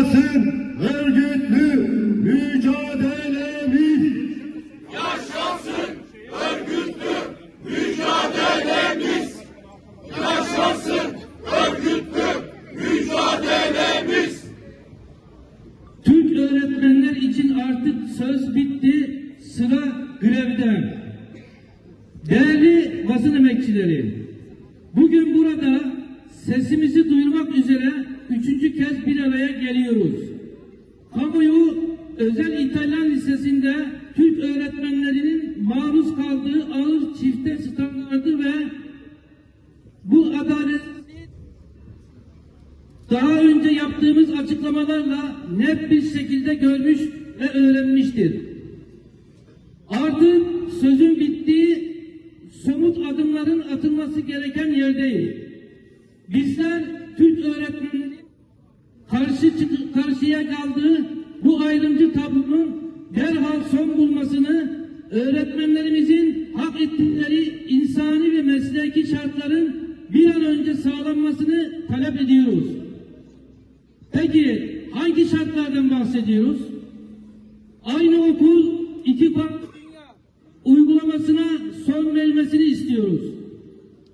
Yaşasın örgütlü mücadelemiz. Yaşasın örgütlü mücadelemiz. Yaşasın örgütlü mücadelemiz. Türk öğretmenler için artık söz bitti, sıra grevde. Değerli basın emekçileri, bugün burada sesimizi duyurmak üzere üçüncü kez bir araya geliyoruz. Kamuoyu özel İtalyan Lisesi'nde Türk öğretmenlerinin maruz kaldığı ağır çifte standardı ve bu adalet daha önce yaptığımız açıklamalarla net bir şekilde görmüş ve öğrenmiştir. Artık sözün bittiği somut adımların atılması gereken yerdeyiz. Bizler Türk öğretmeninin karşı karşıya kaldığı bu ayrımcı tablonun derhal son bulmasını öğretmenlerimizin hak ettikleri insani ve mesleki şartların bir an önce sağlanmasını talep ediyoruz. Peki hangi şartlardan bahsediyoruz? Aynı okul iki farklı uygulamasına son verilmesini istiyoruz.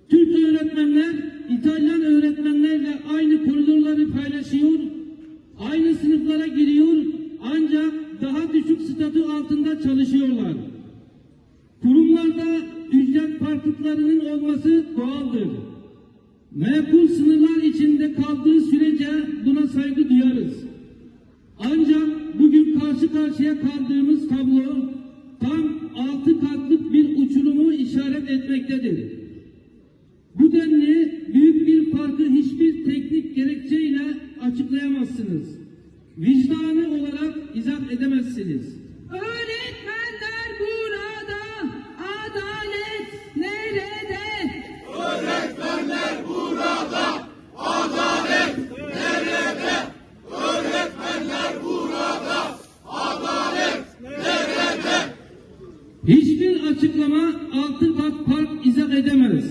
Türk öğretmenler İtalyan öğretmenlerle aynı koridorları paylaşıyor, aynı sınıflara giriyor ancak daha düşük statü altında çalışıyorlar. Kurumlarda ücret farklılıklarının olması doğaldır. Mekul sınırlar içinde kaldığı sürece buna saygı duyarız. Ancak bugün karşı karşıya kaldığımız tablo tam altı katlık bir uçurumu işaret etmektedir. Bu denli büyük bir farkı hiçbir teknik gerekçeyle açıklayamazsınız. Vicdanı olarak izah edemezsiniz. Öğretmenler burada, adalet nerede? Öğretmenler burada. Adalet nerede? Öğretmenler burada. Adalet nerede? Hiçbir açıklama altı kat fark izah edemez.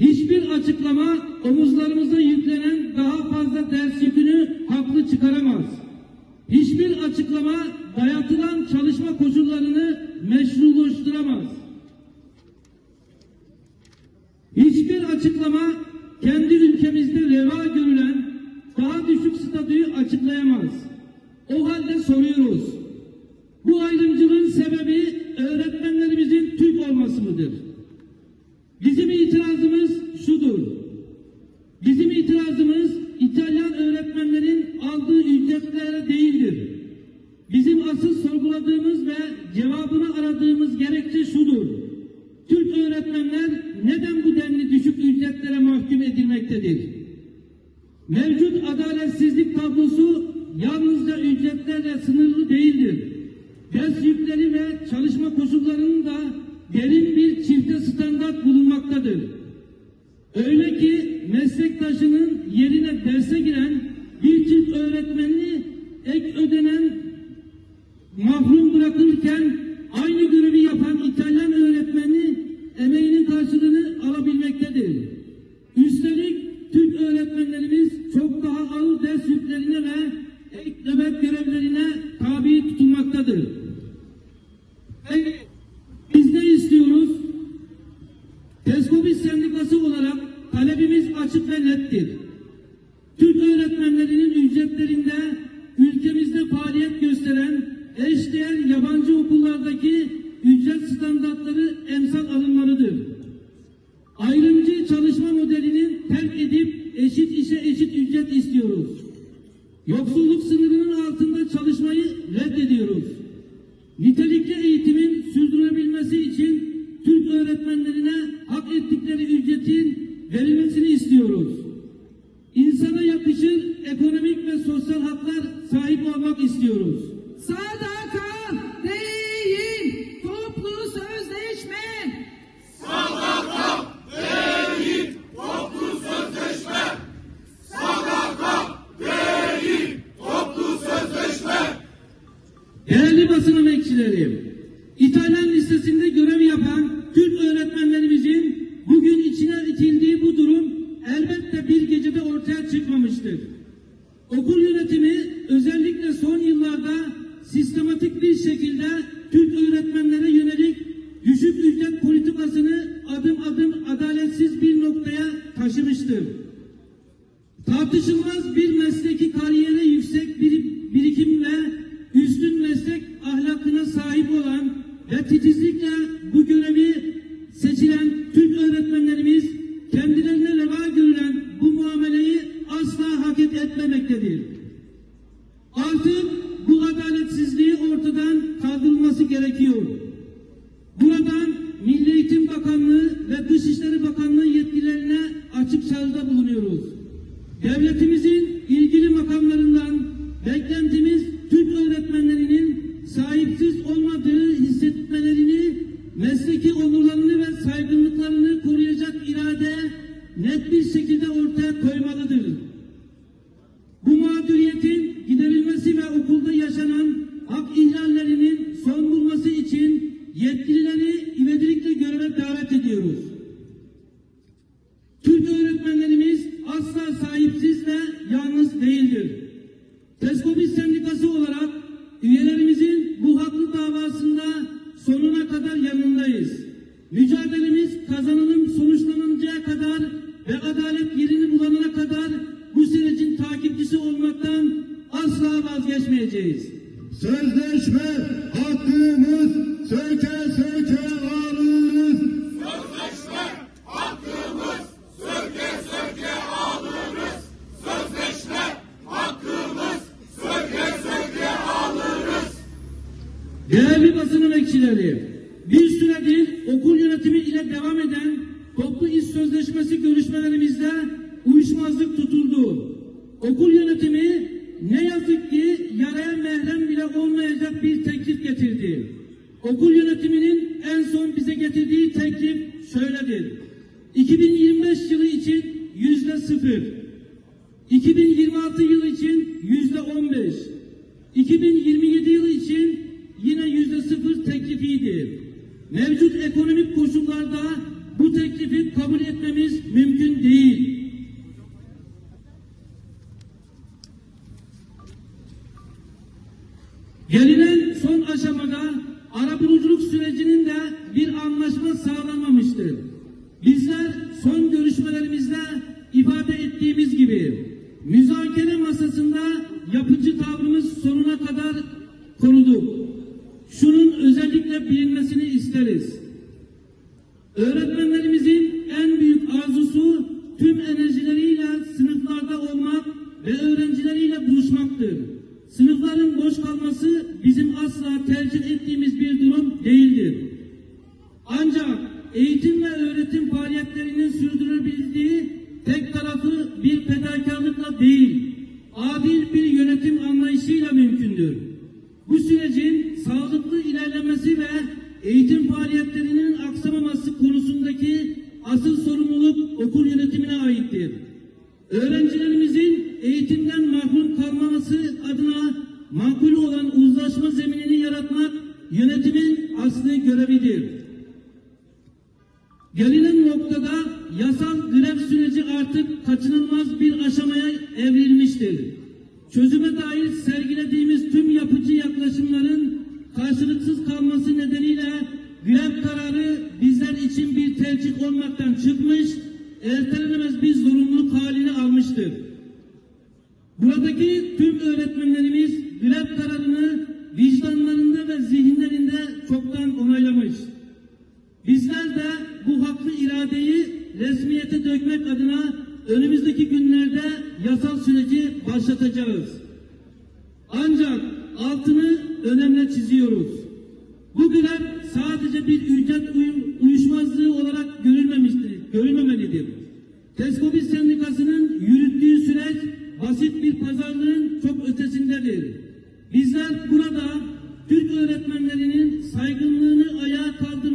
Hiçbir açıklama omuzlarımıza yüklenen daha fazla ders yükünü haklı çıkaramaz. Hiçbir açıklama dayatılan çalışma koşullarını meşrulaştıramaz. Hiçbir açıklama kendi ülkemizde reva görülen daha düşük statüyü açıklayamaz. O halde soruyoruz. Bu ayrımcılığın sebebi öğretmenlerimizin Türk olması mıdır? Bizim itirazımız şudur. Bizim itirazımız öğretmenlerin aldığı ücretlere değildir. Bizim asıl sorguladığımız ve cevabını aradığımız gerekçe şudur. Türk öğretmenler neden bu denli düşük ücretlere mahkum edilmektedir? Mevcut adaletsizlik tablosu yalnızca ücretlerle sınırlı değildir. Ders yükleri ve çalışma koşullarının da derin bir çifte standart bulunmaktadır. Öyle ki meslektaşının yerine derse giren bir Türk öğretmenini ek ödenen mahrum bırakırken gösteren eşdeğer yabancı okullardaki ücret standartları emsal alınmalıdır. Ayrımcı çalışma modelinin terk edip eşit işe eşit ücret istiyoruz. Yoksulluk sınırının altında çalışmayı reddediyoruz. Nitelikli eğitimin sürdürülebilmesi için Türk öğretmenlerine hak ettikleri ücretin verilmesini istiyoruz. İnsana yakışır ekonomik ve sosyal haklar sahip olmak istiyoruz. Sadaka değil, toplu sözleşme. Sadaka değil, toplu sözleşme. Sadaka değil, toplu sözleşme. Değerli basın emekçileri, İtalyan Lisesi'nde görev yapan Türk öğretmenlerimizin bugün içine itildiği bu durum elbette bir gecede ortaya çıkmamıştır. Okul yönetimi özel bir şekilde Türk adaletsizliği ortadan kaldırılması gerekiyor. Buradan Milli Eğitim Bakanlığı ve Dışişleri Bakanlığı yetkililerine açık çağrıda bulunuyoruz. Devletimizin ilgili makamlarından Gezinnen asla vazgeçmeyeceğiz. Sözleşme hakkımız söke alırız. Sözleşme hakkımız söke söke alırız. Sözleşme hakkımız söke söke alırız. Değerli basın emekçileri, bir süredir okul yönetimi ile devam eden toplu iş sözleşmesi görüşmelerimizde uyuşmazlık tutuldu. Okul yönetimi ne yazık ki yaraya bile olmayacak bir teklif getirdi. Okul yönetiminin en son bize getirdiği teklif şöyledir. 2025 yılı için yüzde sıfır, 2026 yılı için yüzde 15, 2027 yılı için yine yüzde sıfır teklifiydi. Mevcut ekonomik koşullarda bu teklifi kabul etmemiz mümkün değil. Gelinen son aşamada arabuluculuk sürecinin de bir anlaşma sağlanmamıştır. Bizler son görüşmelerimizde ifade ettiğimiz gibi müzakere masasında yapıcı tavrımız sonuna kadar koruduk. Şunun özellikle bilinmesini isteriz. Öğretmenlerimizin en büyük arzusu tüm enerjileriyle sınıflarda olmak ve öğrencileriyle buluşmaktır. Sınıfların boş kalması bizim asla tercih ettiğimiz bir durum değildir. Ancak eğitim ve öğretim faaliyetlerinin sürdürülebildiği tek tarafı bir fedakarlıkla değil, adil bir yönetim anlayışıyla mümkündür. Bu sürecin sağlıklı ilerlemesi ve eğitim faaliyetlerinin aksamaması konusundaki asıl sorumluluk okul yönetimine aittir. Öğrencilerimizin adına makul olan uzlaşma zeminini yaratmak yönetimin asli görevidir. Gelinen noktada yasal grev süreci artık kaçınılmaz bir aşamaya evrilmiştir. Çözüme dair sergilediğimiz tüm yapıcı yaklaşımların karşılıksız kalması nedeniyle grev kararı bizler için bir tercih olmaktan çıkmış, ertelenemez yasal süreci başlatacağız. Ancak altını önemli çiziyoruz. Bu grev sadece bir ücret uyu- uyuşmazlığı olarak görülmemiştir, görülmemelidir. Teskobis Sendikası'nın yürüttüğü süreç basit bir pazarlığın çok ötesindedir. Bizler burada Türk öğretmenlerinin saygınlığını ayağa kaldırmak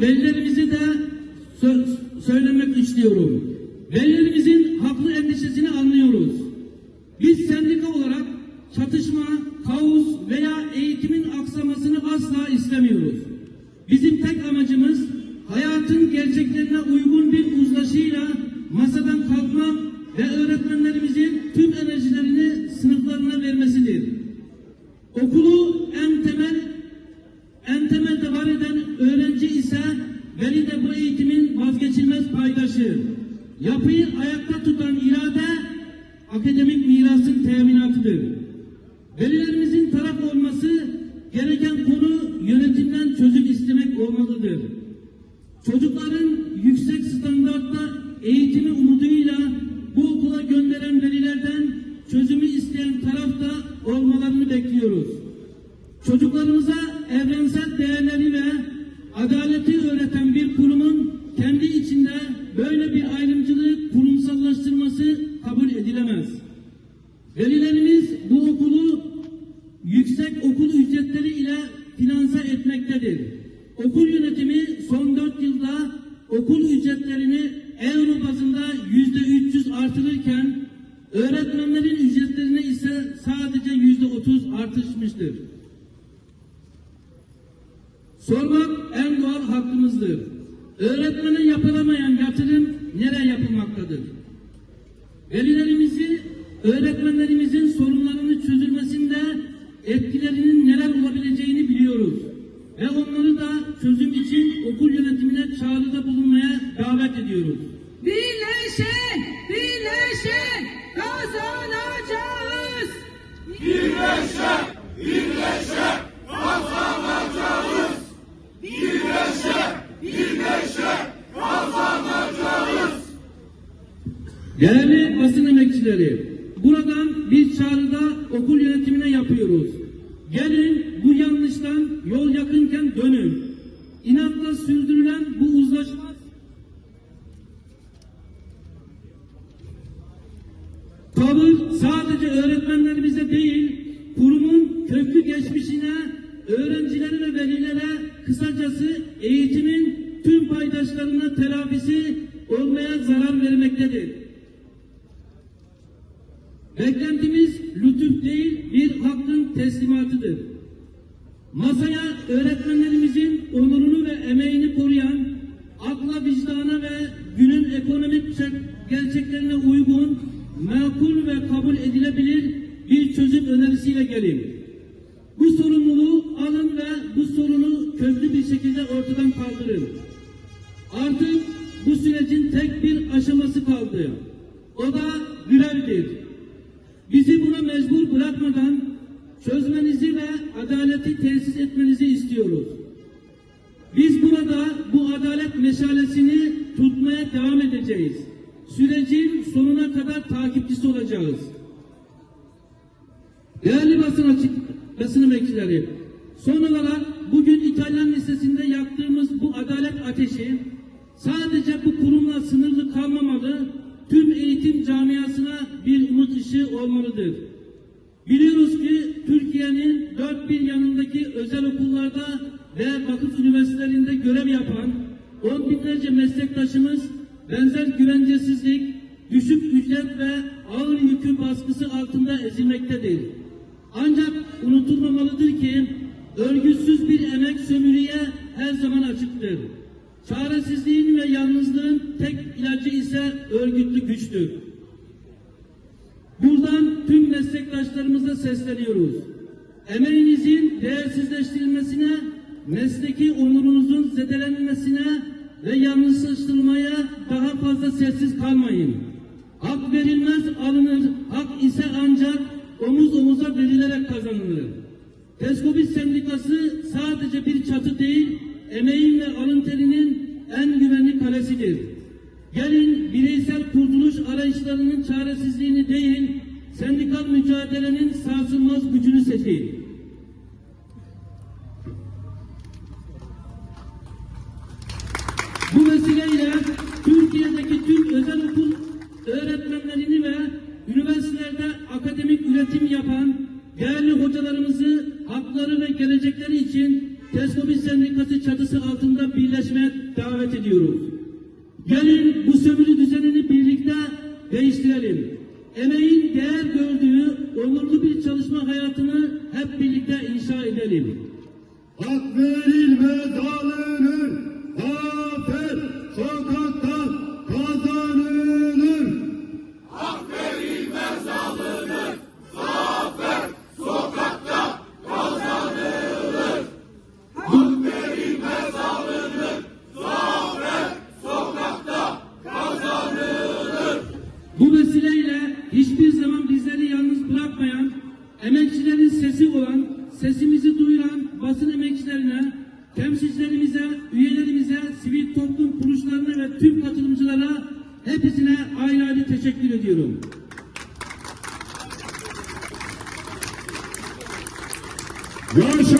velilerimize de sö- söylemek istiyorum. Velilerimizin haklı endişesini anlıyoruz. Biz sendika olarak çatışma, kaos veya eğitimin aksamasını asla istemiyoruz. Bizim tek amacımız hayatın gerçeklerine uygun bir uzlaşıyla masadan kalkmak ve öğretmenlerimizin tüm enerjilerini sınıflarına vermesidir. Okulu en temel en temelde var eden ise veli de bu eğitimin vazgeçilmez paydaşı. Yapıyı ayakta tutan irade akademik mirasın teminatıdır. Velilerimizin taraf olması gereken konu yönetimden çözüm istemek olmalıdır. Çocukların yüksek standartta eğitimi umuduyla bu okula gönderen velilerden çözümü isteyen tarafta olmalarını bekliyoruz. Çocuklarımıza evrensel değerleri ve adaleti öğreten bir kurumun kendi içinde böyle bir ayrımcılığı kurumsallaştırması kabul edilemez. Velilerimiz bu okulu yüksek okul ücretleri ile finanse etmektedir. Okul yönetimi son dört yılda okul ücretlerini euro bazında yüzde 300 artırırken öğretmenlerin ücretlerine ise sadece yüzde 30 artışmıştır. Sormak en doğal hakkımızdır. Öğretmene yapılamayan yatırım nereye yapılmaktadır? Velilerimizi, öğretmenlerimizin sorunlarını çözülmesinde etkilerinin neler olabileceğini biliyoruz. Ve onları da çözüm için okul yönetimine çağrıda bulunmaya davet ediyoruz. Birleşe, birleşe kazanacağız. Birleşe, birleşe kazanacağız. Birleşe, birleşe kazanacağız. Değerli basın emekçileri, buradan bir çağrıda okul yönetimine yapıyoruz. Gelin bu yanlıştan yol yakınken dönün. İnatla sürdürülen bu uzlaşma tavır sadece öğretmenlerimize değil, kurumun köklü geçmişine, öğrencilere ve velilere kısacası eğitimin tüm paydaşlarına telafisi olmaya zarar vermektedir. Beklentimiz lütuf değil bir hakkın teslimatıdır. Masaya öğretmenlerimizin onurunu ve emeğini koruyan, akla vicdana ve günün ekonomik çe- gerçeklerine uygun, makul ve kabul edilebilir bir çözüm önerisiyle gelin. Bu sorumluluğu alın ve bu sorunu köklü bir şekilde ortadan kaldırın. Artık bu sürecin tek bir aşaması kaldı. O da grevdir. Adaleti tesis etmenizi istiyoruz. Biz burada bu adalet meşalesini tutmaya devam edeceğiz. Sürecin sonuna kadar takipçisi olacağız. Değerli basın açık, basın emekçileri, son olarak bugün İtalyan Lisesi'nde yaktığımız bu adalet ateşi sadece bu kurumla sınırlı kalmamalı, tüm eğitim camiasına bir umut ışığı olmalıdır. Biliyoruz ki Türkiye'nin dört bir yanındaki özel okullarda ve vakıf üniversitelerinde görev yapan on binlerce meslektaşımız benzer güvencesizlik, düşük ücret ve ağır yükün baskısı altında ezilmektedir. Ancak unutulmamalıdır ki örgütsüz bir emek sömürüye her zaman açıktır. Çaresizliğin ve yalnızlığın tek ilacı ise örgütlü güçtür. Buradan tüm meslektaşlarımıza sesleniyoruz. Emeğinizin değersizleştirilmesine, mesleki onurunuzun zedelenmesine ve yanlışlaştırılmaya daha fazla sessiz kalmayın. Hak verilmez alınır, hak ise ancak omuz omuza verilerek kazanılır. Teskobis Sendikası sadece bir çatı değil, emeğin ve alın terinin en güvenli kalesidir. Gelin bireysel kurtuluş arayışlarının çaresizliğini değil, sendikal mücadelenin sarsılmaz gücünü seçin. Bu vesileyle Türkiye'deki tüm özel okul öğretmenlerini ve üniversitelerde akademik üretim yapan değerli hocalarımızı hakları ve gelecekleri için Teskobil Sendikası çatısı altında birleşmeye davet ediyoruz. Gelin bu sömürü düzenini birlikte değiştirelim. Emeğin değer gördüğü onurlu bir çalışma hayatını hep birlikte inşa edelim. Hak verilmez alınır.